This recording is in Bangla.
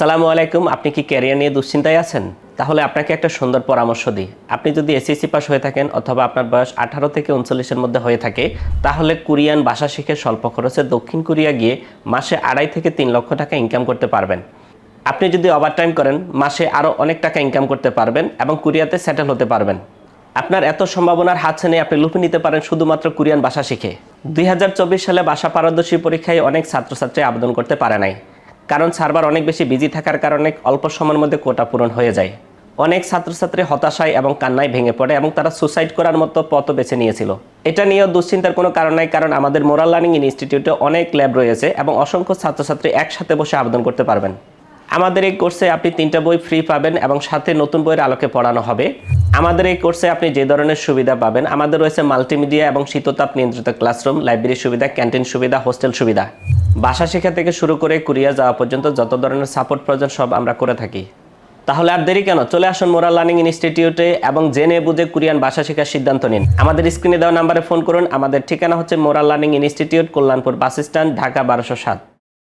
আসসালামু আলাইকুম, আপনি কি ক্যারিয়ার নিয়ে দুশ্চিন্তায় আছেন? তাহলে আপনাকে একটা সুন্দর পরামর্শ দিই। আপনি যদি এসএসসি পাস হয়ে থাকেন অথবা আপনার বয়স আঠারো থেকে উনচল্লিশের মধ্যে হয়ে থাকে, তাহলে কোরিয়ান ভাষা শিখে স্বল্প খরচে দক্ষিণ কোরিয়া গিয়ে মাসে আড়াই থেকে তিন লক্ষ টাকা ইনকাম করতে পারবেন। আপনি যদি ওভারটাইম করেন, মাসে আরও অনেক টাকা ইনকাম করতে পারবেন এবং কোরিয়াতে সেটেল হতে পারবেন। আপনার এত সম্ভাবনার হাত ছানি আপনি লুপে নিতে পারেন শুধুমাত্র কোরিয়ান ভাষা শিখে। দুই হাজার চব্বিশ সালে ভাষা পারদর্শী পরীক্ষায় অনেক ছাত্রছাত্রী আবেদন করতে পারে নাই। কারণ সার্ভার অনেক বেশি বিজি থাকার কারণে অল্প সময়ের মধ্যে কোটা পূরণ হয়ে যায়। অনেক ছাত্রছাত্রী হতাশায় এবং কান্নায় ভেঙে পড়ে এবং তারা সুসাইড করার মতো পথ বেছে নিয়েছিল। এটা নিয়েও দুশ্চিন্তার কোনো কারণ নাই, কারণ আমাদের মোরাল লার্নিং ইনস্টিটিউটে অনেক ল্যাব রয়েছে এবং অসংখ্য ছাত্রছাত্রী একসাথে বসে আবেদন করতে পারবেন। আমাদের এই কোর্সে আপনি তিনটা বই ফ্রি পাবেন এবং সাথে নতুন বইয়ের আলোকে পড়ানো হবে। আমাদের এই কোর্সে আপনি যে ধরনের সুবিধা পাবেন, আমাদের রয়েছে মাল্টিমিডিয়া এবং শীততাপ নিয়ন্ত্রিত ক্লাসরুম লাইব্রেরি সুবিধা ক্যান্টিন সুবিধা হোস্টেল সুবিধা। ভাষা শেখা থেকে শুরু করে কুরিয়া যাওয়া পর্যন্ত যত ধরনের সাপোর্ট প্রয়োজন সব আমরা করে থাকি। তাহলে আর দেরি কেন? চলে আসুন মোরাল লার্নিং ইনস্টিটিউটে এবং জেনে বুঝে কোরিয়ান ভাষা শেখার সিদ্ধান্ত নিন। আমাদের স্ক্রিনে দেওয়া নাম্বারে ফোন করুন। আমাদের ঠিকানা হচ্ছে Moral Learning Institute Kalyanpur bus stand Dhaka বারোশো সাত।